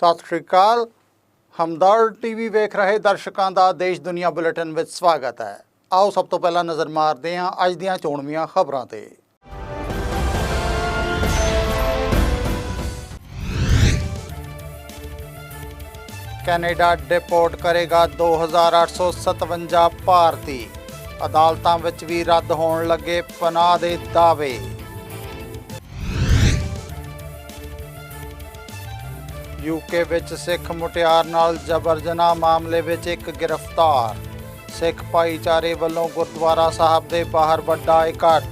ਸਤਿ ਸ਼੍ਰੀ ਅਕਾਲ। ਹਮਦਰਦ ਟੀਵੀ ਵੇਖ ਰਹੇ ਦਰਸ਼ਕਾਂ ਦਾ ਦੇਸ਼ ਦੁਨੀਆ ਬੁਲੇਟਿਨ ਵਿੱਚ ਸਵਾਗਤ ਹੈ। ਆਓ ਸਭ ਤੋਂ ਪਹਿਲਾਂ ਨਜ਼ਰ ਮਾਰਦੇ ਹਾਂ ਅੱਜ ਦੀਆਂ ਚੋਣਵੀਆਂ ਖਬਰਾਂ ਤੇ। ਕੈਨੇਡਾ ਡਿਪੋਰਟ ਕਰੇਗਾ 2857 ਭਾਰਤੀ। ਅਦਾਲਤਾਂ ਵਿੱਚ ਵੀ ਰੱਦ ਹੋਣ ਲੱਗੇ ਪਨਾਹ ਦੇ ਦਾਅਵੇ। ਯੂਕੇ ਵਿੱਚ ਸਿੱਖ ਮੁਟਿਆਰ ਨਾਲ ਜਬਰ ਜਨਾਹ ਮਾਮਲੇ ਵਿੱਚ ਇੱਕ ਗ੍ਰਿਫਤਾਰ। ਸਿੱਖ ਭਾਈਚਾਰੇ ਵੱਲੋਂ ਗੁਰਦੁਆਰਾ ਸਾਹਿਬ ਦੇ ਬਾਹਰ ਵੱਡਾ ਇਕੱਠ।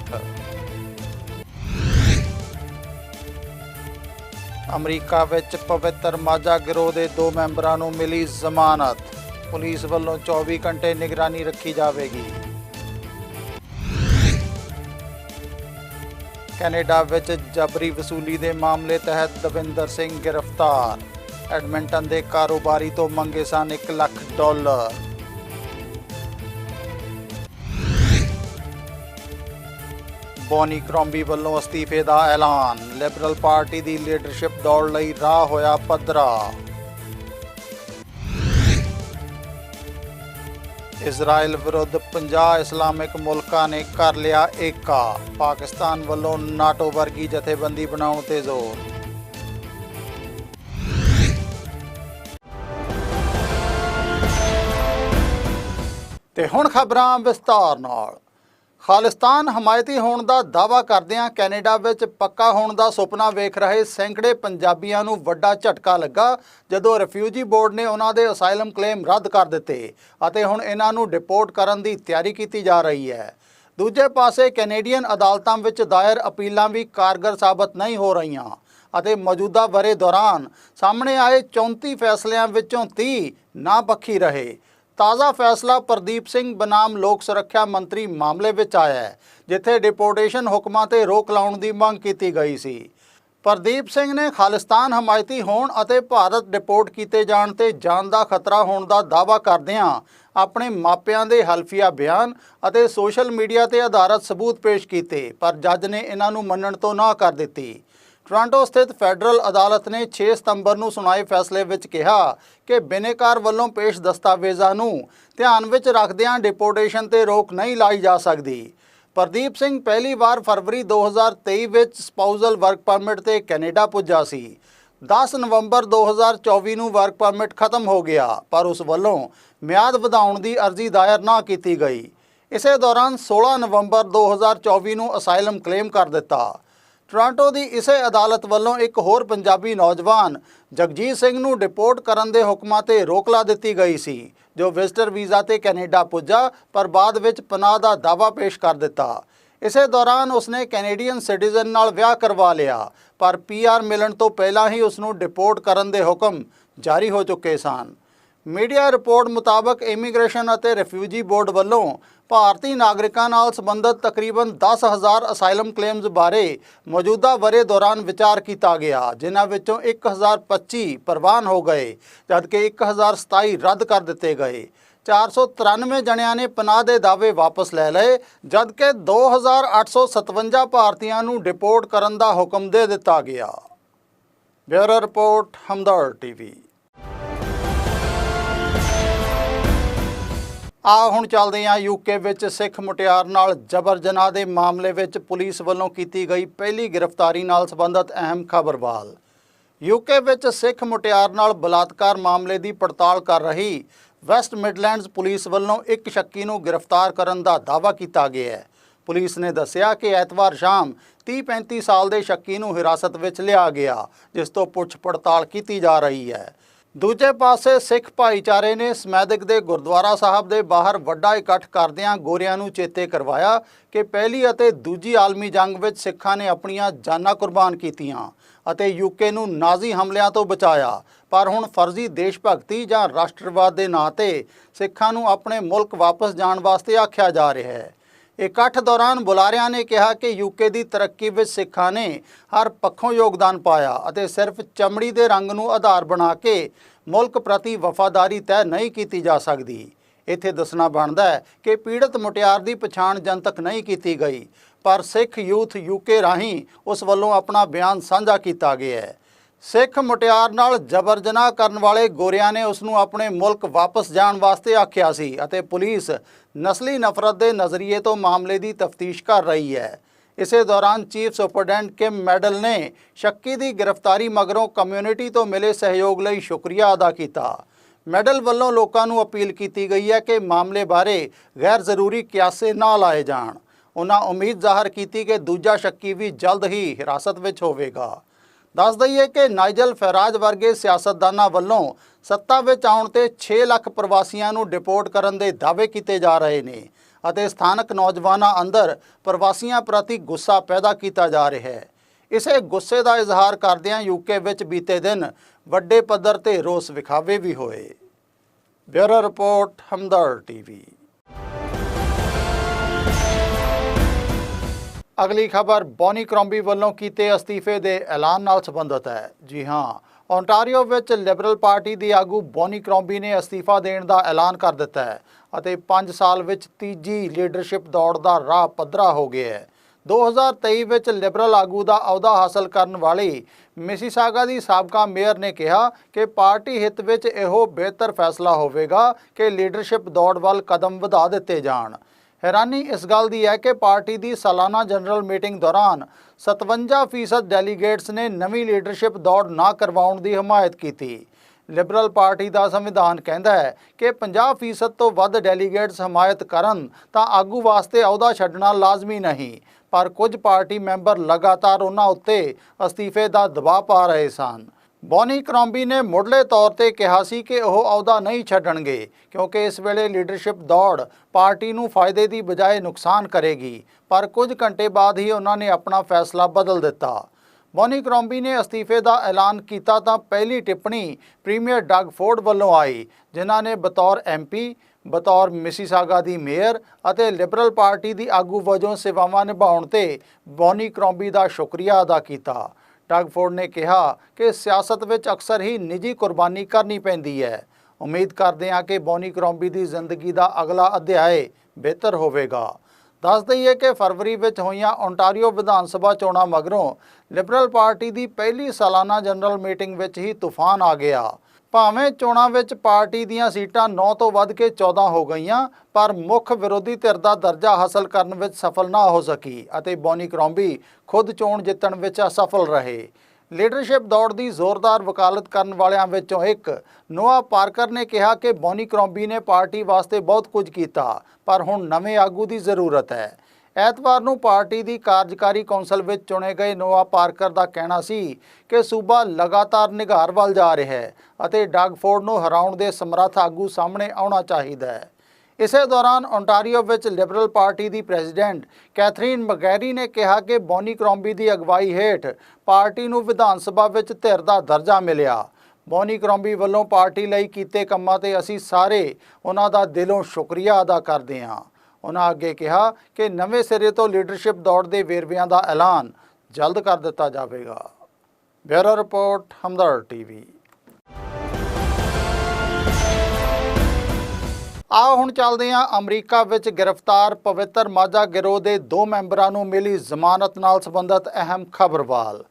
ਅਮਰੀਕਾ ਵਿੱਚ ਪਵਿੱਤਰ ਮਾਝਾ ਗਿਰੋਹ ਦੇ ਦੋ ਮੈਂਬਰਾਂ ਨੂੰ ਮਿਲੀ ਜ਼ਮਾਨਤ। ਪੁਲਿਸ ਵੱਲੋਂ 24 ਘੰਟੇ ਨਿਗਰਾਨੀ ਰੱਖੀ ਜਾਵੇਗੀ। ਕੈਨੇਡਾ ਵਿੱਚ ਜਬਰੀ ਵਸੂਲੀ ਦੇ ਮਾਮਲੇ ਤਹਿਤ ਦਵਿੰਦਰ ਸਿੰਘ ਗ੍ਰਿਫਤਾਰ। ਐਡਮਿੰਟਨ ਦੇ ਕਾਰੋਬਾਰੀ ਤੋਂ ਮੰਗੇ ਸਨ 1 ਲੱਖ ਡਾਲਰ। ਬੋਨੀ ਕ੍ਰੋਂਬੀ ਵੱਲੋਂ ਅਸਤੀਫੇ ਦਾ ਐਲਾਨ। ਲਿਬਰਲ ਪਾਰਟੀ ਦੀ ਲੀਡਰਸ਼ਿਪ ਦੌੜ ਲਈ ਰਾਹ ਹੋਇਆ ਪੱਧਰਾ। ਇਜ਼ਰਾਈਲ ਵਿਰੁੱਧ 50 ਇਸਲਾਮਿਕ ਮੁਲਕਾਂ ਨੇ ਕਰ ਲਿਆ ਏਕਾ। ਪਾਕਿਸਤਾਨ ਵੱਲੋਂ ਨਾਟੋ ਵਰਗੀ ਜਥੇਬੰਦੀ ਬਣਾਉਣ ਤੇ ਜ਼ੋਰ। ਤੇ ਹੁਣ ਖਬਰਾਂ ਵਿਸਤਾਰ ਨਾਲ। ਖਾਲਿਸਤਾਨ ਹਮਾਇਤੀ ਹੋਣ ਦਾ ਦਾਅਵਾ ਕਰਦਿਆਂ ਕੈਨੇਡਾ ਵਿੱਚ ਪੱਕਾ ਹੋਣ ਦਾ ਸੁਪਨਾ ਵੇਖ ਰਹੇ ਸੈਂਕੜੇ ਪੰਜਾਬੀਆਂ ਨੂੰ ਵੱਡਾ ਝਟਕਾ ਲੱਗਾ, ਜਦੋਂ ਰਿਫਿਊਜੀ ਬੋਰਡ ਨੇ ਉਹਨਾਂ ਦੇ ਅਸਾਈਲਮ ਕਲੇਮ ਰੱਦ ਕਰ ਦਿੱਤੇ ਅਤੇ ਹੁਣ ਇਹਨਾਂ ਨੂੰ ਡਿਪੋਰਟ ਕਰਨ ਦੀ ਤਿਆਰੀ ਕੀਤੀ ਜਾ ਰਹੀ ਹੈ। ਦੂਜੇ ਪਾਸੇ ਕੈਨੇਡੀਅਨ ਅਦਾਲਤਾਂ ਵਿੱਚ ਦਾਇਰ ਅਪੀਲਾਂ ਵੀ ਕਾਰਗਰ ਸਾਬਤ ਨਹੀਂ ਹੋ ਰਹੀਆਂ ਅਤੇ ਮੌਜੂਦਾ ਵਰੇ ਦੌਰਾਨ ਸਾਹਮਣੇ ਆਏ 34 ਫੈਸਲਿਆਂ ਵਿੱਚੋਂ 30 ਨਾ ਪੱਖੀ ਰਹੇ। ਤਾਜ਼ਾ ਫੈਸਲਾ ਪ੍ਰਦੀਪ ਸਿੰਘ ਬਨਾਮ ਲੋਕ ਸੁਰੱਖਿਆ ਮੰਤਰੀ ਮਾਮਲੇ ਵਿੱਚ ਆਇਆ ਹੈ, ਜਿੱਥੇ ਡਿਪੋਰਟੇਸ਼ਨ ਹੁਕਮਾਂ ਤੇ ਰੋਕ ਲਾਉਣ ਦੀ ਮੰਗ ਕੀਤੀ ਗਈ ਸੀ। ਪ੍ਰਦੀਪ ਸਿੰਘ ਨੇ ਖਾਲਿਸਤਾਨ ਹਮਾਇਤੀ ਹੋਣ ਅਤੇ ਭਾਰਤ ਡਿਪੋਰਟ ਕੀਤੇ ਜਾਣ ਤੇ ਜਾਨ ਦਾ ਖਤਰਾ ਹੋਣ ਦਾ ਦਾਅਵਾ ਕਰਦਿਆਂ ਆਪਣੇ ਮਾਪਿਆਂ ਦੇ ਹਲਫੀਆ ਬਿਆਨ ਅਤੇ ਸੋਸ਼ਲ ਮੀਡੀਆ ਤੇ ਆਧਾਰਿਤ ਸਬੂਤ ਪੇਸ਼ ਕੀਤੇ, ਪਰ ਜੱਜ ਨੇ ਇਹਨਾਂ ਨੂੰ ਮੰਨਣ ਤੋਂ ਨਾ ਕਰ ਦਿੱਤੀ। ਟੋਰਾਂਟੋ ਸਥਿਤ ਫੈਡਰਲ ਅਦਾਲਤ ਨੇ 6 ਸਤੰਬਰ ਨੂੰ ਸੁਣਾਏ ਫੈਸਲੇ ਵਿੱਚ ਕਿਹਾ ਕਿ ਬਿਨੇਕਾਰ ਵੱਲੋਂ ਪੇਸ਼ ਦਸਤਾਵੇਜ਼ਾਂ ਨੂੰ ਧਿਆਨ ਵਿੱਚ ਰੱਖਦਿਆਂ ਡਿਪੋਰਟੇਸ਼ਨ ਤੇ ਰੋਕ ਨਹੀਂ ਲਾਈ ਜਾ ਸਕਦੀ। ਪ੍ਰਦੀਪ ਸਿੰਘ ਪਹਿਲੀ ਵਾਰ ਫਰਵਰੀ 2023 ਵਿੱਚ ਸਪਾਊਸਲ ਵਰਕ ਪਰਮਿਟ ਤੇ ਕੈਨੇਡਾ ਪੁੱਜਾ ਸੀ। 10 ਨਵੰਬਰ 2024 ਨੂੰ ਵਰਕ ਪਰਮਿਟ ਖਤਮ ਹੋ ਗਿਆ, ਪਰ ਉਸ ਵੱਲੋਂ ਮਿਆਦ ਵਧਾਉਣ ਦੀ ਅਰਜ਼ੀ ਦਾਇਰ ਨਾ ਕੀਤੀ ਗਈ। ਇਸੇ ਦੌਰਾਨ 16 ਨਵੰਬਰ 2024 ਨੂੰ ਅਸਾਈਲਮ ਕਲੇਮ ਕਰ ਦਿੱਤਾ। ਟੋਰਾਂਟੋ ਦੀ ਇਸੇ ਅਦਾਲਤ ਵੱਲੋਂ ਇੱਕ ਹੋਰ ਪੰਜਾਬੀ ਨੌਜਵਾਨ ਜਗਜੀਤ ਸਿੰਘ ਨੂੰ ਡਿਪੋਰਟ ਕਰਨ ਦੇ ਹੁਕਮਾਂ ਤੇ ਰੋਕ ਲਾ ਦਿੱਤੀ ਗਈ ਸੀ, ਜੋ ਵਿਜ਼ਟਰ ਵੀਜ਼ਾ ਤੇ ਕੈਨੇਡਾ ਪੁੱਜਾ, ਪਰ ਬਾਅਦ ਵਿੱਚ ਪਨਾਹ ਦਾ ਦਾਅਵਾ ਪੇਸ਼ ਕਰ ਦਿੱਤਾ। ਇਸੇ ਦੌਰਾਨ ਉਸਨੇ ਕੈਨੇਡੀਅਨ ਸਿਟੀਜ਼ਨ ਨਾਲ ਵਿਆਹ ਕਰਵਾ ਲਿਆ, ਪਰ ਪੀਆਰ ਮਿਲਣ ਤੋਂ ਪਹਿਲਾਂ ਹੀ ਉਸ ਨੂੰ ਡਿਪੋਰਟ ਕਰਨ ਦੇ ਹੁਕਮ ਜਾਰੀ ਹੋ ਚੁੱਕੇ ਸਨ। ਮੀਡੀਆ ਰਿਪੋਰਟ ਮੁਤਾਬਕ ਇਮੀਗ੍ਰੇਸ਼ਨ ਅਤੇ ਰਿਫਿਊਜੀ ਬੋਰਡ ਵੱਲੋਂ ਭਾਰਤੀ ਨਾਗਰਿਕਾਂ ਨਾਲ ਸੰਬੰਧਿਤ ਤਕਰੀਬਨ 10000 ਅਸਾਈਲਮ ਕਲੇਮਸ ਬਾਰੇ ਮੌਜੂਦਾ ਵਰੇ ਦੌਰਾਨ ਵਿਚਾਰ ਕੀਤਾ ਗਿਆ, ਜਿਨ੍ਹਾਂ ਵਿੱਚੋਂ 1025 ਪ੍ਰਵਾਨ ਹੋ ਗਏ, ਜਦਕਿ 1027 ਰੱਦ ਕਰ ਦਿੱਤੇ ਗਏ। 493 ਜਣਿਆਂ ਨੇ ਪਨਾਹ ਦੇ ਦਾਅਵੇ ਵਾਪਸ ਲੈ ਲਏ, ਜਦਕਿ 2857 ਭਾਰਤੀਆਂ ਨੂੰ ਡਿਪੋਰਟ ਕਰਨ ਦਾ ਹੁਕਮ ਦੇ ਦਿੱਤਾ ਗਿਆ। Bureau report, Hamdard TV. ਆ ਹੁਣ ਚੱਲਦੇ ਹਾਂ ਯੂਕੇ ਵਿੱਚ ਸਿੱਖ ਮੁਟਿਆਰ ਨਾਲ ਜਬਰ ਜਨਾਹ ਦੇ ਮਾਮਲੇ ਵਿੱਚ ਪੁਲਿਸ ਵੱਲੋਂ ਕੀਤੀ ਗਈ ਪਹਿਲੀ ਗ੍ਰਿਫਤਾਰੀ ਨਾਲ ਸੰਬੰਧਿਤ ਅਹਿਮ ਖਬਰਵਾਲ ਯੂਕੇ ਵਿੱਚ ਸਿੱਖ ਮੁਟਿਆਰ ਨਾਲ ਬਲਾਤਕਾਰ ਮਾਮਲੇ ਦੀ ਪੜਤਾਲ ਕਰ ਰਹੀ ਵੈਸਟ ਮਿਡਲੈਂਡਸ ਪੁਲਿਸ ਵੱਲੋਂ ਇੱਕ ਸ਼ੱਕੀ ਨੂੰ ਗ੍ਰਿਫਤਾਰ ਕਰਨ ਦਾ ਦਾਅਵਾ ਕੀਤਾ ਗਿਆ ਹੈ। ਪੁਲਿਸ ਨੇ ਦੱਸਿਆ ਕਿ ਐਤਵਾਰ ਸ਼ਾਮ 30-35 ਸਾਲ ਦੇ ਸ਼ੱਕੀ ਨੂੰ ਹਿਰਾਸਤ ਵਿੱਚ ਲਿਆ ਗਿਆ, ਜਿਸ ਤੋਂ ਪੁੱਛ ਪੜਤਾਲ ਕੀਤੀ ਜਾ ਰਹੀ ਹੈ। ਦੂਜੇ ਪਾਸੇ ਸਿੱਖ ਭਾਈਚਾਰੇ ਨੇ ਸਮੈਦਿਕ ਦੇ ਗੁਰਦੁਆਰਾ ਸਾਹਿਬ ਦੇ ਬਾਹਰ ਵੱਡਾ ਇਕੱਠ ਕਰਦਿਆਂ ਗੋਰਿਆਂ ਨੂੰ ਚੇਤੇ ਕਰਵਾਇਆ ਕਿ ਪਹਿਲੀ ਅਤੇ ਦੂਜੀ ਆਲਮੀ ਜੰਗ ਵਿੱਚ ਸਿੱਖਾਂ ਨੇ ਆਪਣੀਆਂ ਜਾਨਾਂ ਕੁਰਬਾਨ ਕੀਤੀਆਂ ਅਤੇ ਯੂਕੇ ਨੂੰ ਨਾਜ਼ੀ ਹਮਲਿਆਂ ਤੋਂ ਬਚਾਇਆ। ਪਰ ਹੁਣ ਫਰਜ਼ੀ ਦੇਸ਼ ਭਗਤੀ ਜਾਂ ਰਾਸ਼ਟਰਵਾਦ ਦੇ ਨਾਂ ਤੇ ਸਿੱਖਾਂ ਨੂੰ ਆਪਣੇ ਮੁਲਕ ਵਾਪਸ ਜਾਣ ਵਾਸਤੇ ਆਖਿਆ ਜਾ ਰਿਹਾ ਹੈ। ਇਕੱਠ ਦੌਰਾਨ ਬੁਲਾਰਿਆਂ ਨੇ ਕਿਹਾ ਕਿ ਯੂਕੇ ਦੀ ਤਰੱਕੀ ਵਿੱਚ ਸਿੱਖਾਂ ਨੇ ਹਰ ਪੱਖੋਂ ਯੋਗਦਾਨ ਪਾਇਆ ਅਤੇ ਸਿਰਫ ਚਮੜੀ ਦੇ ਰੰਗ ਨੂੰ ਆਧਾਰ ਬਣਾ ਕੇ ਮੁਲਕ ਪ੍ਰਤੀ ਵਫਾਦਾਰੀ ਤੈਅ ਨਹੀਂ ਕੀਤੀ ਜਾ ਸਕਦੀ। ਇੱਥੇ ਦੱਸਣਾ ਬਣਦਾ ਹੈ ਕਿ ਪੀੜਤ ਮੁਟਿਆਰ ਦੀ ਪਛਾਣ ਜਨਤਕ ਨਹੀਂ ਕੀਤੀ ਗਈ, ਪਰ ਸਿੱਖ ਯੂਥ ਯੂਕੇ ਰਾਹੀਂ ਉਸ ਵੱਲੋਂ ਆਪਣਾ ਬਿਆਨ ਸਾਂਝਾ ਕੀਤਾ ਗਿਆ ਹੈ। ਸਿੱਖ ਮੁਟਿਆਰ ਨਾਲ ਜਬਰ ਜਨਾਹ ਕਰਨ ਵਾਲੇ ਗੋਰਿਆਂ ਨੇ ਉਸ ਨੂੰ ਆਪਣੇ ਮੁਲਕ ਵਾਪਸ ਜਾਣ ਵਾਸਤੇ ਆਖਿਆ ਸੀ ਅਤੇ ਪੁਲਿਸ ਨਸਲੀ ਨਫ਼ਰਤ ਦੇ ਨਜ਼ਰੀਏ ਤੋਂ ਮਾਮਲੇ ਦੀ ਤਫਤੀਸ਼ ਕਰ ਰਹੀ ਹੈ। ਇਸੇ ਦੌਰਾਨ ਚੀਫ ਸੁਪਰਡੈਂਟ ਕਿਮ ਮੈਡਲ ਨੇ ਸ਼ੱਕੀ ਦੀ ਗ੍ਰਿਫਤਾਰੀ ਮਗਰੋਂ ਕਮਿਊਨਿਟੀ ਤੋਂ ਮਿਲੇ ਸਹਿਯੋਗ ਲਈ ਸ਼ੁਕਰੀਆ ਅਦਾ ਕੀਤਾ। ਮੈਡਲ ਵੱਲੋਂ ਲੋਕਾਂ ਨੂੰ ਅਪੀਲ ਕੀਤੀ ਗਈ ਹੈ ਕਿ ਮਾਮਲੇ ਬਾਰੇ ਗੈਰ ਜ਼ਰੂਰੀ ਕਿਆਸੇ ਨਾ ਲਾਏ ਜਾਣ। ਉਹਨਾਂ ਉਮੀਦ ਜ਼ਾਹਰ ਕੀਤੀ ਕਿ ਦੂਜਾ ਸ਼ੱਕੀ ਵੀ ਜਲਦ ਹੀ ਹਿਰਾਸਤ ਵਿੱਚ ਹੋਵੇਗਾ। ਦੱਸ ਦਈਏ ਕਿ ਨਾਈਜਲ ਫੈਰਾਜ ਵਰਗੇ ਸਿਆਸਤਦਾਨਾਂ ਵੱਲੋਂ ਸੱਤਾ ਵਿੱਚ ਆਉਣ ਤੇ 6 ਲੱਖ ਪ੍ਰਵਾਸੀਆਂ ਨੂੰ ਡਿਪੋਰਟ ਕਰਨ ਦੇ ਦਾਅਵੇ ਕੀਤੇ ਜਾ ਰਹੇ ਨੇ ਅਤੇ ਸਥਾਨਕ ਨੌਜਵਾਨਾਂ ਅੰਦਰ ਪ੍ਰਵਾਸੀਆਂ ਪ੍ਰਤੀ ਗੁੱਸਾ ਪੈਦਾ ਕੀਤਾ ਜਾ ਰਿਹਾ ਹੈ। ਇਸੇ ਗੁੱਸੇ ਦਾ ਇਜ਼ਹਾਰ ਕਰਦਿਆਂ ਯੂਕੇ ਵਿੱਚ ਬੀਤੇ ਦਿਨ ਵੱਡੇ ਪੱਧਰ ਤੇ ਰੋਸ ਵਿਖਾਵੇ ਵੀ ਹੋਏ। Bureau report Hamdard TV. ਅਗਲੀ ਖਬਰ, ਬੌਨੀ ਕਰੋਂਬੀ ਵੱਲੋਂ ਕੀਤੇ ਅਸਤੀਫੇ ਦੇ ਐਲਾਨ ਨਾਲ ਸੰਬੰਧਿਤ ਹੈ। ਜੀ ਹਾਂ ਓਨਟਾਰੀਓ ਵਿੱਚ ਲਿਬਰਲ ਪਾਰਟੀ ਦੀ ਆਗੂ ਬੌਨੀ ਕਰੋਂਬੀ ਨੇ ਅਸਤੀਫਾ ਦੇਣ ਦਾ ਐਲਾਨ ਕਰ ਦਿੱਤਾ ਹੈ ਅਤੇ 5 ਸਾਲ ਵਿੱਚ ਤੀਜੀ ਲੀਡਰਸ਼ਿਪ ਦੌੜ ਦਾ ਰਾਹ ਪੱਧਰਾ ਹੋ ਗਿਆ ਹੈ। 2023 ਵਿੱਚ ਲਿਬਰਲ ਆਗੂ ਦਾ ਅਹੁਦਾ ਹਾਸਲ ਕਰਨ ਵਾਲੀ ਮਿਸੀਸਾਗਾ ਦੀ ਸਾਬਕਾ ਮੇਅਰ ਨੇ ਕਿਹਾ ਕਿ ਪਾਰਟੀ ਹਿੱਤ ਵਿੱਚ ਇਹੋ ਬਿਹਤਰ ਫੈਸਲਾ ਹੋਵੇਗਾ ਕਿ ਲੀਡਰਸ਼ਿਪ ਦੌੜ ਵੱਲ ਕਦਮ ਵਧਾ ਦਿੱਤੇ ਜਾਣ। ਹੈਰਾਨੀ ਇਸ ਗੱਲ ਦੀ ਹੈ ਕਿ ਪਾਰਟੀ ਦੀ ਸਾਲਾਨਾ ਜਨਰਲ ਮੀਟਿੰਗ ਦੌਰਾਨ 57% ਡੈਲੀਗੇਟਸ ਨੇ ਨਵੀਂ ਲੀਡਰਸ਼ਿਪ ਦੌੜ ਨਾ ਕਰਵਾਉਣ ਦੀ ਹਮਾਇਤ ਕੀਤੀ। ਲਿਬਰਲ ਪਾਰਟੀ ਦਾ ਸੰਵਿਧਾਨ ਕਹਿੰਦਾ ਹੈ ਕਿ 50% ਤੋਂ ਵੱਧ ਡੈਲੀਗੇਟਸ ਹਮਾਇਤ ਕਰਨ ਤਾਂ ਆਗੂ ਵਾਸਤੇ ਅਹੁਦਾ ਛੱਡਣਾ ਲਾਜ਼ਮੀ ਨਹੀਂ, ਪਰ ਕੁਝ ਪਾਰਟੀ ਮੈਂਬਰ ਲਗਾਤਾਰ ਉਹਨਾਂ ਉੱਤੇ ਅਸਤੀਫੇ ਦਾ ਦਬਾਅ ਪਾ ਰਹੇ ਸਨ। ਬੌਨੀ ਕਰੋਂਬੀ ਨੇ ਮੁੱਢਲੇ ਤੌਰ ਤੇ ਕਿਹਾ ਸੀ ਕਿ ਉਹ ਅਹੁਦਾ ਨਹੀਂ ਛੱਡਣਗੇ, ਕਿਉਂਕਿ ਇਸ ਵੇਲੇ ਲੀਡਰਸ਼ਿਪ ਦੌੜ ਪਾਰਟੀ ਨੂੰ ਫਾਇਦੇ ਦੀ ਬਜਾਏ ਨੁਕਸਾਨ ਕਰੇਗੀ, ਪਰ ਕੁਝ ਘੰਟੇ ਬਾਅਦ ਹੀ ਉਹਨਾਂ ਨੇ ਆਪਣਾ ਫੈਸਲਾ ਬਦਲ ਦਿੱਤਾ। ਬੌਨੀ ਕਰੋਂਬੀ ਨੇ ਅਸਤੀਫੇ ਦਾ ਐਲਾਨ ਕੀਤਾ ਤਾਂ ਪਹਿਲੀ ਟਿੱਪਣੀ ਪ੍ਰੀਮੀਅਰ ਡਗ ਫੋਰਡ ਵੱਲੋਂ ਆਈ, ਜਿਨ੍ਹਾਂ ਨੇ ਬਤੌਰ ਐਮਪੀ ਬਤੌਰ ਮਿਸੀਸਾਗਾ ਦੀ ਮੇਅਰ ਅਤੇ ਲਿਬਰਲ ਪਾਰਟੀ ਦੀ ਆਗੂ ਵਜੋਂ ਸੇਵਾਵਾਂ ਨਿਭਾਉਣ ਤੇ ਬੌਨੀ ਕਰੋਂਬੀ ਦਾ ਸ਼ੁਕਰੀਆ ਅਦਾ ਕੀਤਾ। ਡਗ ਨੇ ਕਿਹਾ ਕਿ ਸਿਆਸਤ ਵਿੱਚ ਅਕਸਰ ਹੀ ਨਿੱਜੀ ਕੁਰਬਾਨੀ ਕਰਨੀ ਪੈਂਦੀ ਹੈ। ਉਮੀਦ ਕਰਦੇ ਹਾਂ ਕਿ ਬੌਨੀ ਕਰੋਂਬੀ ਦੀ ਜ਼ਿੰਦਗੀ ਦਾ ਅਗਲਾ ਅਧਿਆਇ ਬਿਹਤਰ ਹੋਵੇਗਾ। ਦੱਸ ਦਈਏ ਕਿ ਫਰਵਰੀ ਵਿੱਚ ਹੋਈਆਂ ਓਨਟਾਰੀਓ ਵਿਧਾਨ ਸਭਾ ਚੋਣਾਂ ਮਗਰੋਂ ਲਿਬਰਲ ਪਾਰਟੀ ਦੀ ਪਹਿਲੀ ਸਾਲਾਨਾ ਜਨਰਲ ਮੀਟਿੰਗ ਵਿੱਚ ਹੀ ਤੂਫਾਨ ਆ ਗਿਆ। ਭਾਵੇਂ ਚੋਣਾਂ ਵਿੱਚ ਪਾਰਟੀ ਦੀਆਂ ਸੀਟਾਂ 9 ਤੋਂ ਵੱਧ ਕੇ 14 ਹੋ ਗਈਆਂ, ਪਰ ਮੁੱਖ ਵਿਰੋਧੀ ਧਿਰ ਦਾ ਦਰਜਾ ਹਾਸਲ ਕਰਨ ਵਿੱਚ ਸਫਲ ਨਾ ਹੋ ਸਕੀ ਅਤੇ ਬੌਨੀ ਕਰੋਂਬੀ ਖੁਦ ਚੋਣ ਜਿੱਤਣ ਵਿੱਚ ਅਸਫਲ ਰਹੇ। ਲੀਡਰਸ਼ਿਪ ਦੌੜ ਦੀ ਜ਼ੋਰਦਾਰ ਵਕਾਲਤ ਕਰਨ ਵਾਲਿਆਂ ਵਿੱਚੋਂ ਇੱਕ ਨੋਆ ਪਾਰਕਰ ਨੇ ਕਿਹਾ ਕਿ ਬੌਨੀ ਕਰੋਂਬੀ ਨੇ ਪਾਰਟੀ ਵਾਸਤੇ ਬਹੁਤ ਕੁਝ ਕੀਤਾ, ਪਰ ਹੁਣ ਨਵੇਂ ਆਗੂ ਦੀ ਜ਼ਰੂਰਤ ਹੈ। ਐਤਵਾਰ ਨੂੰ ਪਾਰਟੀ ਦੀ ਕਾਰਜਕਾਰੀ ਕੌਂਸਲ ਵਿੱਚ ਚੁਣੇ ਗਏ ਨੋਆ ਪਾਰਕਰ ਦਾ ਕਹਿਣਾ ਸੀ ਕਿ ਸੂਬਾ ਲਗਾਤਾਰ ਨਿਘਾਰ ਵੱਲ ਜਾ ਰਿਹਾ ਹੈ ਅਤੇ ਡਾਗਫੋਰਡ ਨੂੰ ਹਰਾਉਣ ਦੇ ਸਮਰੱਥ ਆਗੂ ਸਾਹਮਣੇ ਆਉਣਾ ਚਾਹੀਦਾ ਹੈ। ਇਸੇ ਦੌਰਾਨ ਓਨਟਾਰੀਓ ਵਿੱਚ ਲਿਬਰਲ ਪਾਰਟੀ ਦੀ ਪ੍ਰੈਜ਼ੀਡੈਂਟ ਕੈਥਰੀਨ ਮਗੈਰੀ ਨੇ ਕਿਹਾ ਕਿ ਬੌਨੀ ਕਰੋਂਬੀ ਦੀ ਅਗਵਾਈ ਹੇਠ ਪਾਰਟੀ ਨੂੰ ਵਿਧਾਨ ਸਭਾ ਵਿੱਚ ਧਿਰ ਦਾ ਦਰਜਾ ਮਿਲਿਆ। ਬੌਨੀ ਕਰੋਂਬੀ ਵੱਲੋਂ ਪਾਰਟੀ ਲਈ ਕੀਤੇ ਕੰਮਾਂ ਤੇ ਅਸੀਂ ਸਾਰੇ ਉਹਨਾਂ ਦਾ ਦਿਲੋਂ ਸ਼ੁਕਰੀਆ ਅਦਾ ਕਰਦੇ ਹਾਂ। ਉਹਨਾਂ ਅੱਗੇ ਕਿਹਾ ਕਿ ਨਵੇਂ ਸਿਰੇ ਤੋਂ ਲੀਡਰਸ਼ਿਪ ਦੌੜ ਦੇ ਵੇਰਵਿਆਂ ਦਾ ਐਲਾਨ ਜਲਦ ਕਰ ਦਿੱਤਾ ਜਾਵੇਗਾ। Bureau report Hamdard TV. ਆਓ ਹੁਣ ਚੱਲਦੇ ਹਾਂ ਅਮਰੀਕਾ ਵਿੱਚ ਗ੍ਰਿਫਤਾਰ ਪਵਿੱਤਰ ਮਾਝਾ ਗਿਰੋਹ ਦੇ ਦੋ ਮੈਂਬਰਾਂ ਨੂੰ ਮਿਲੀ ਜ਼ਮਾਨਤ ਨਾਲ ਸੰਬੰਧਿਤ ਅਹਿਮ ਖਬਰ ਵੱਲ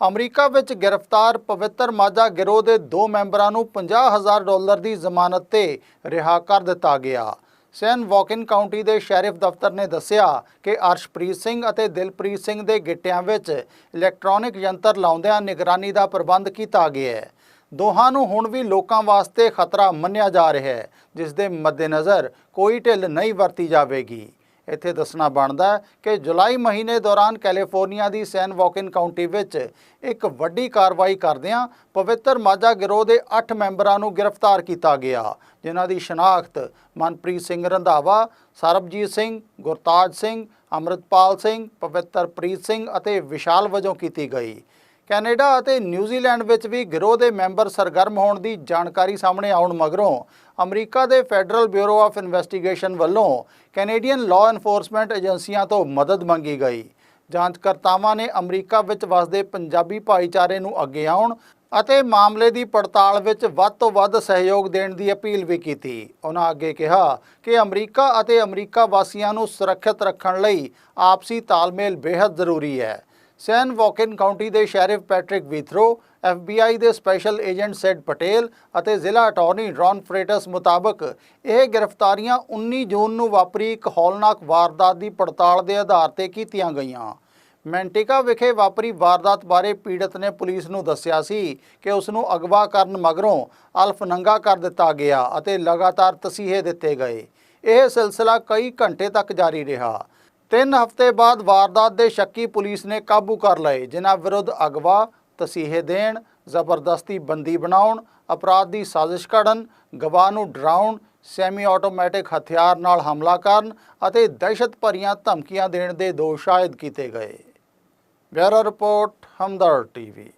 ਅਮਰੀਕਾ ਵਿੱਚ ਗ੍ਰਿਫਤਾਰ ਪਵਿੱਤਰ ਮਾਝਾ ਗਿਰੋਹ ਦੇ ਦੋ ਮੈਂਬਰਾਂ ਨੂੰ 50000 ਡਾਲਰ ਦੀ ਜ਼ਮਾਨਤ ਤੇ ਰਿਹਾ ਕਰ ਦਿੱਤਾ ਗਿਆ। ਸੈਨ ਵਾਕਿਨ ਕਾਉਂਟੀ ਦੇ ਸ਼ੈਰਿਫ ਦਫ਼ਤਰ ਨੇ ਦੱਸਿਆ ਕਿ ਅਰਸ਼ਪ੍ਰੀਤ ਸਿੰਘ ਅਤੇ ਦਿਲਪ੍ਰੀਤ ਸਿੰਘ ਦੇ ਗਿੱਟਿਆਂ ਵਿੱਚ ਇਲੈਕਟ੍ਰੋਨਿਕ ਯੰਤਰ ਲਾਉਂਦਿਆਂ ਨਿਗਰਾਨੀ ਦਾ ਪ੍ਰਬੰਧ ਕੀਤਾ ਗਿਆ ਹੈ। ਦੋਹਾਂ ਨੂੰ ਹੁਣ ਵੀ ਲੋਕਾਂ ਵਾਸਤੇ ਖਤਰਾ ਮੰਨਿਆ ਜਾ ਰਿਹਾ ਹੈ, ਜਿਸ ਦੇ ਮੱਦੇਨਜ਼ਰ ਕੋਈ ਢਿੱਲ ਨਹੀਂ ਵਰਤੀ ਜਾਵੇਗੀ। ਇੱਥੇ ਦੱਸਣਾ ਬਣਦਾ ਕਿ ਜੁਲਾਈ ਮਹੀਨੇ ਦੌਰਾਨ ਕੈਲੀਫੋਰਨੀਆ ਦੀ ਸੈਨ ਵਾਕਿਨ ਕਾਉਂਟੀ ਵਿੱਚ ਇੱਕ ਵੱਡੀ ਕਾਰਵਾਈ ਕਰਦਿਆਂ ਪਵਿੱਤਰ ਮਾਝਾ ਗਿਰੋਹ ਦੇ 8 ਮੈਂਬਰਾਂ ਨੂੰ ਗ੍ਰਿਫਤਾਰ ਕੀਤਾ ਗਿਆ, ਜਿਨ੍ਹਾਂ ਦੀ ਸ਼ਨਾਖਤ ਮਨਪ੍ਰੀਤ ਸਿੰਘ ਰੰਧਾਵਾ, ਸਰਬਜੀਤ ਸਿੰਘ, ਗੁਰਤਾਜ ਸਿੰਘ, ਅੰਮ੍ਰਿਤਪਾਲ ਸਿੰਘ, ਪਵਿੱਤਰਪ੍ਰੀਤ ਸਿੰਘ ਅਤੇ ਵਿਸ਼ਾਲ ਵਜੋਂ ਕੀਤੀ ਗਈ। ਕੈਨੇਡਾ ਅਤੇ ਨਿਊਜ਼ੀਲੈਂਡ ਵਿੱਚ ਵੀ ਗਿਰੋਹ ਦੇ ਮੈਂਬਰ ਸਰਗਰਮ ਹੋਣ ਦੀ ਜਾਣਕਾਰੀ ਸਾਹਮਣੇ ਆਉਣ ਮਗਰੋਂ ਅਮਰੀਕਾ ਦੇ ਫੈਡਰਲ ਬਿਊਰੋ ਆਫ ਇਨਵੈਸਟੀਗੇਸ਼ਨ ਵੱਲੋਂ ਕੈਨੇਡੀਅਨ ਲਾਅ ਐਨਫੋਰਸਮੈਂਟ ਏਜੰਸੀਆਂ ਤੋਂ ਮਦਦ ਮੰਗੀ ਗਈ। ਜਾਂਚਕਰਤਾਵਾਂ ਨੇ ਅਮਰੀਕਾ ਵਿੱਚ ਵਸਦੇ ਪੰਜਾਬੀ ਭਾਈਚਾਰੇ ਨੂੰ ਅੱਗੇ ਆਉਣ ਅਤੇ ਮਾਮਲੇ ਦੀ ਪੜਤਾਲ ਵਿੱਚ ਵੱਧ ਤੋਂ ਵੱਧ ਸਹਿਯੋਗ ਦੇਣ ਦੀ ਅਪੀਲ ਵੀ ਕੀਤੀ। ਉਹਨਾਂ ਅੱਗੇ ਕਿਹਾ ਕਿ ਅਮਰੀਕਾ ਅਤੇ ਅਮਰੀਕਾ ਵਾਸੀਆਂ ਨੂੰ ਸੁਰੱਖਿਅਤ ਰੱਖਣ ਲਈ ਆਪਸੀ ਤਾਲਮੇਲ ਬੇहद ਜ਼ਰੂਰੀ ਹੈ। ਸੈਨ ਵੋਕਿਨ ਕਾਉਂਟੀ ਦੇ ਸ਼ੈਰਿਫ ਪੈਟਰਿਕ ਵੀਥਰੋ FBI ਦੇ ਸਪੈਸ਼ਲ ਏਜੰਟ ਸੈਡ ਪਟੇਲ ਅਤੇ ਜ਼ਿਲ੍ਹਾ ਅਟਾਰਨੀ ਰੌਨ ਫਰੇਟਸ ਮੁਤਾਬਕ ਇਹ ਗ੍ਰਿਫਤਾਰੀਆਂ 19 ਜੂਨ ਨੂੰ ਵਾਪਰੀ ਇੱਕ ਹੌਲਨਾਕ ਵਾਰਦਾਤ ਦੀ ਪੜਤਾਲ ਦੇ ਆਧਾਰ ਤੇ ਕੀਤੀਆਂ ਗਈਆਂ। ਮੈਂਟਿਕਾ ਵਿਖੇ ਵਾਪਰੀ ਵਾਰਦਾਤ ਬਾਰੇ ਪੀੜਤ ਨੇ ਪੁਲਿਸ ਨੂੰ ਦੱਸਿਆ ਸੀ ਕਿ ਉਸ ਨੂੰ ਅਗਵਾ ਕਰਨ ਮਗਰੋਂ ਅਲਫ ਨੰਗਾ ਕਰ ਦਿੱਤਾ ਗਿਆ ਅਤੇ ਲਗਾਤਾਰ ਤਸੀਹੇ ਦਿੱਤੇ ਗਏ। ਇਹ ਸਿਲਸਿਲਾ ਕਈ ਘੰਟੇ ਤੱਕ ਜਾਰੀ ਰਿਹਾ। ਤਿੰਨ ਹਫ਼ਤੇ ਬਾਅਦ ਵਾਰਦਾਤ ਦੇ ਸ਼ੱਕੀ ਪੁਲਿਸ ਨੇ ਕਾਬੂ ਕਰ ਲਏ। ਜਿਨ੍ਹਾਂ ਵਿਰੁੱਧ ਅਗਵਾ, ਤਸੀਹੇ ਦੇਣ, ਜ਼ਬਰਦਸਤੀ ਬੰਦੀ ਬਣਾਉਣ, ਅਪਰਾਧ ਦੀ ਸਾਜ਼ਿਸ਼ ਘੜਨ ਗਵਾਹ ਨੂੰ ਡਰਾਉਣ ਸੈਮੀ ਆਟੋਮੈਟਿਕ ਹਥਿਆਰ ਨਾਲ ਹਮਲਾ ਕਰਨ ਅਤੇ ਦਹਿਸ਼ਤ ਭਰੀਆਂ ਧਮਕੀਆਂ ਦੇਣ ਦੇ ਦੋਸ਼ ਆਇਦ ਕੀਤੇ ਗਏ। Bureau report, Hamdard TV.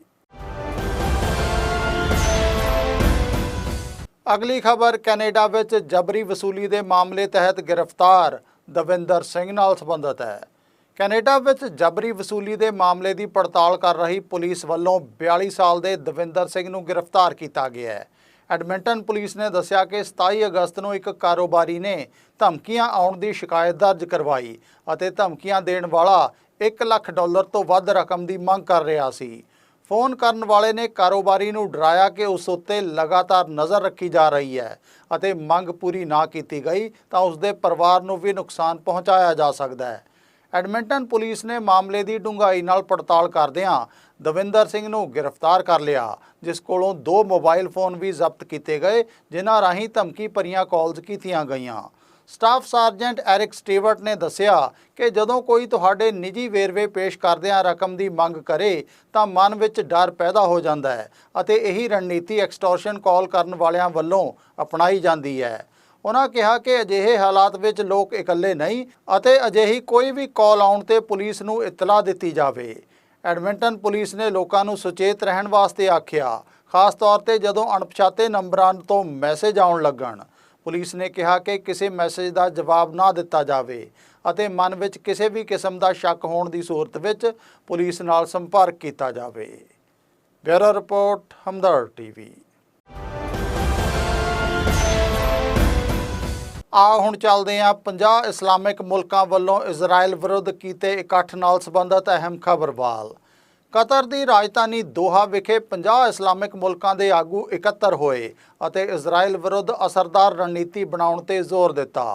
ਅਗਲੀ ਖਬਰ ਕੈਨੇਡਾ ਵਿੱਚ ਜਬਰੀ ਵਸੂਲੀ ਦੇ ਮਾਮਲੇ ਤਹਿਤ ਗ੍ਰਿਫਤਾਰ। ਦਵਿੰਦਰ ਸਿੰਘ ਨਾਲ ਸੰਬੰਧਿਤ ਹੈ। ਕੈਨੇਡਾ ਵਿੱਚ ਜਬਰੀ ਵਸੂਲੀ ਦੇ ਮਾਮਲੇ ਦੀ ਪੜਤਾਲ ਕਰ ਰਹੀ ਪੁਲਿਸ ਵੱਲੋਂ 42 ਸਾਲ ਦੇ ਦਵਿੰਦਰ ਸਿੰਘ ਨੂੰ ਗ੍ਰਿਫਤਾਰ ਕੀਤਾ ਗਿਆ ਹੈ। ਐਡਮਿੰਟਨ ਪੁਲਿਸ ਨੇ ਦੱਸਿਆ ਕਿ 27 ਅਗਸਤ ਨੂੰ ਇੱਕ ਕਾਰੋਬਾਰੀ ਨੇ ਧਮਕੀਆਂ ਆਉਣ ਦੀ ਸ਼ਿਕਾਇਤ ਦਰਜ ਕਰਵਾਈ ਅਤੇ ਧਮਕੀਆਂ ਦੇਣ ਵਾਲਾ 1 ਲੱਖ ਡਾਲਰ ਤੋਂ ਵੱਧ ਰਕਮ ਦੀ ਮੰਗ ਕਰ ਰਿਹਾ ਸੀ। ਫੋਨ ਕਰਨ ਵਾਲੇ ਨੇ ਕਾਰੋਬਾਰੀ ਨੂੰ ਡਰਾਇਆ ਕਿ ਉਸ ਉੱਤੇ ਲਗਾਤਾਰ ਨਜ਼ਰ ਰੱਖੀ ਜਾ ਰਹੀ ਹੈ ਅਤੇ ਮੰਗ ਪੂਰੀ ਨਾ ਕੀਤੀ ਗਈ ਤਾਂ ਉਸ ਦੇ ਪਰਿਵਾਰ ਨੂੰ ਵੀ ਨੁਕਸਾਨ ਪਹੁੰਚਾਇਆ ਜਾ ਸਕਦਾ ਹੈ। ਐਡਮਿੰਟਨ ਪੁਲਿਸ ਨੇ ਮਾਮਲੇ ਦੀ ਡੂੰਘਾਈ ਨਾਲ ਪੜਤਾਲ ਕਰਦਿਆਂ ਦਵਿੰਦਰ ਸਿੰਘ ਨੂੰ ਗ੍ਰਿਫਤਾਰ ਕਰ ਲਿਆ, ਜਿਸ ਕੋਲੋਂ ਦੋ ਮੋਬਾਈਲ ਫੋਨ ਵੀ ਜ਼ਬਤ ਕੀਤੇ ਗਏ, ਜਿਨ੍ਹਾਂ ਰਾਹੀਂ ਧਮਕੀ ਭਰੀਆਂ ਕਾਲਸ ਕੀਤੀਆਂ ਗਈਆਂ। ਸਟਾਫ ਸਰਜੈਂਟ ਐਰਿਕ ਸਟੀਵਰਟ ਨੇ ਦੱਸਿਆ ਕਿ ਜਦੋਂ ਕੋਈ ਤੁਹਾਡੇ ਨਿੱਜੀ ਵੇਰਵੇ ਪੇਸ਼ ਕਰਦਿਆਂ ਰਕਮ ਦੀ ਮੰਗ ਕਰੇ ਤਾਂ ਮਨ ਵਿੱਚ ਡਰ ਪੈਦਾ ਹੋ ਜਾਂਦਾ ਹੈ ਅਤੇ ਇਹੀ ਰਣਨੀਤੀ ਐਕਸਟੋਰਸ਼ਨ ਕਾਲ ਕਰਨ ਵਾਲਿਆਂ ਵੱਲੋਂ ਅਪਣਾਈ ਜਾਂਦੀ ਹੈ। ਉਹਨਾਂ ਕਿਹਾ ਕਿ ਅਜਿਹੇ ਹਾਲਾਤ ਵਿੱਚ ਲੋਕ ਇਕੱਲੇ ਨਹੀਂ ਅਤੇ ਅਜਿਹੀ ਕੋਈ ਵੀ ਕਾਲ ਆਉਣ ਤੇ ਪੁਲਿਸ ਨੂੰ ਇਤਲਾਹ ਦਿੱਤੀ ਜਾਵੇ। ਐਡਮਿੰਟਨ ਪੁਲਿਸ ਨੇ ਲੋਕਾਂ ਨੂੰ ਸੁਚੇਤ ਰਹਿਣ ਵਾਸਤੇ ਆਖਿਆ, ਖਾਸ ਤੌਰ ਤੇ ਜਦੋਂ ਅਣਪਛਾਤੇ ਨੰਬਰਾਂ ਤੋਂ ਮੈਸੇਜ ਆਉਣ ਲੱਗਣ। ਪੁਲਿਸ ਨੇ ਕਿਹਾ ਕਿ ਕਿਸੇ ਮੈਸੇਜ ਦਾ ਜਵਾਬ ਨਾ ਦਿੱਤਾ ਜਾਵੇ ਅਤੇ ਮਨ ਵਿੱਚ ਕਿਸੇ ਵੀ ਕਿਸਮ ਦਾ ਸ਼ੱਕ ਹੋਣ ਦੀ ਸੂਰਤ ਵਿੱਚ ਪੁਲਿਸ ਨਾਲ ਸੰਪਰਕ ਕੀਤਾ ਜਾਵੇ। Bureau report, Hamdard TV. ਆ ਹੁਣ ਚੱਲਦੇ ਹਾਂ 50 ਇਸਲਾਮਿਕ ਮੁਲਕਾਂ ਵੱਲੋਂ ਇਜ਼ਰਾਈਲ ਵਿਰੁੱਧ ਕੀਤੇ ਇਕੱਠ ਨਾਲ ਸੰਬੰਧਿਤ ਅਹਿਮ ਖਬਰ ਵੱਲ। ਕਤਰ ਦੀ ਰਾਜਧਾਨੀ ਦੋਹਾ ਵਿਖੇ 50 ਇਸਲਾਮਿਕ ਮੁਲਕਾਂ ਦੇ ਆਗੂ ਇਕੱਤਰ ਹੋਏ ਅਤੇ ਇਜ਼ਰਾਈਲ ਵਿਰੁੱਧ ਅਸਰਦਾਰ ਰਣਨੀਤੀ ਬਣਾਉਣ ਤੇ ਜ਼ੋਰ ਦਿੱਤਾ।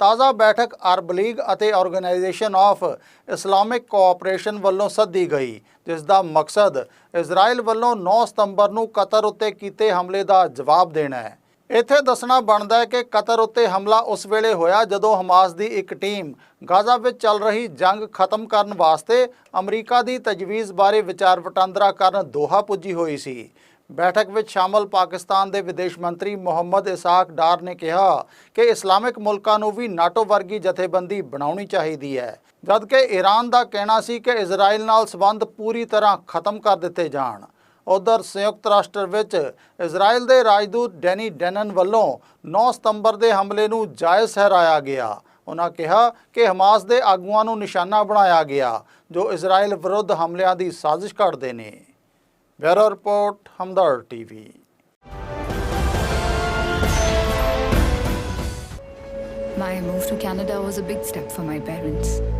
ਤਾਜ਼ਾ ਬੈਠਕ ਅਰਬ ਲੀਗ ਅਤੇ ਆਰਗੇਨਾਈਜੇਸ਼ਨ ਆਫ ਇਸਲਾਮਿਕ ਕੋਆਪਰੇਸ਼ਨ ਵੱਲੋਂ ਸੱਦੀ ਗਈ, ਜਿਸ ਦਾ ਮਕਸਦ ਇਜ਼ਰਾਈਲ ਵੱਲੋਂ 9 ਸਤੰਬਰ ਨੂੰ ਕਤਰ ਉੱਤੇ ਕੀਤੇ ਹਮਲੇ ਦਾ ਜਵਾਬ ਦੇਣਾ ਹੈ। ਇੱਥੇ ਦੱਸਣਾ ਬਣਦਾ ਹੈ ਕਿ ਕਤਰ ਉੱਤੇ ਹਮਲਾ ਉਸ ਵੇਲੇ ਹੋਇਆ ਜਦੋਂ ਹਮਾਸ ਦੀ ਇੱਕ ਟੀਮ ਗਾਜ਼ਾ ਵਿੱਚ ਚੱਲ ਰਹੀ ਜੰਗ ਖਤਮ ਕਰਨ ਵਾਸਤੇ ਅਮਰੀਕਾ ਦੀ ਤਜਵੀਜ਼ ਬਾਰੇ ਵਿਚਾਰ ਵਟਾਂਦਰਾ ਕਰਨ ਦੋਹਾ ਪੁੱਜੀ ਹੋਈ ਸੀ। ਬੈਠਕ ਵਿੱਚ ਸ਼ਾਮਲ ਪਾਕਿਸਤਾਨ ਦੇ ਵਿਦੇਸ਼ ਮੰਤਰੀ ਮੁਹੰਮਦ ਇਸਾਕ ਡਾਰ ਨੇ ਕਿਹਾ ਕਿ ਇਸਲਾਮਿਕ ਮੁਲਕਾਂ ਨੂੰ ਵੀ ਨਾਟੋ ਵਰਗੀ ਜਥੇਬੰਦੀ ਬਣਾਉਣੀ ਚਾਹੀਦੀ ਹੈ, ਜਦਕਿ ਈਰਾਨ ਦਾ ਕਹਿਣਾ ਸੀ ਕਿ ਇਜ਼ਰਾਈਲ ਨਾਲ ਸਬੰਧ ਪੂਰੀ ਤਰ੍ਹਾਂ ਖਤਮ ਕਰ ਦਿੱਤੇ ਜਾਣ। ਉਧਰ ਸੰਯੁਕਤ ਰਾਸ਼ਟਰ ਵਿੱਚ ਇਜ਼ਰਾਈਲ ਦੇ ਰਾਜਦੂਤ ਡੈਨੀ ਡੈਨਨ ਵੱਲੋਂ 9 ਸਤੰਬਰ ਦੇ ਹਮਲੇ ਨੂੰ ਜਾਇਜ਼ ਠਹਿਰਾਇਆ ਗਿਆ। ਉਹਨਾਂ ਕਿਹਾ ਕਿ ਹਮਾਸ ਦੇ ਆਗੂਆਂ ਨੂੰ ਨਿਸ਼ਾਨਾ ਬਣਾਇਆ ਗਿਆ, ਜੋ ਇਜ਼ਰਾਈਲ ਵਿਰੁੱਧ ਹਮਲਿਆਂ ਦੀ ਸਾਜ਼ਿਸ਼ ਘੜਦੇ ਨੇ। Bureau report Hamdard TV. My move to Canada was a big step for my parents.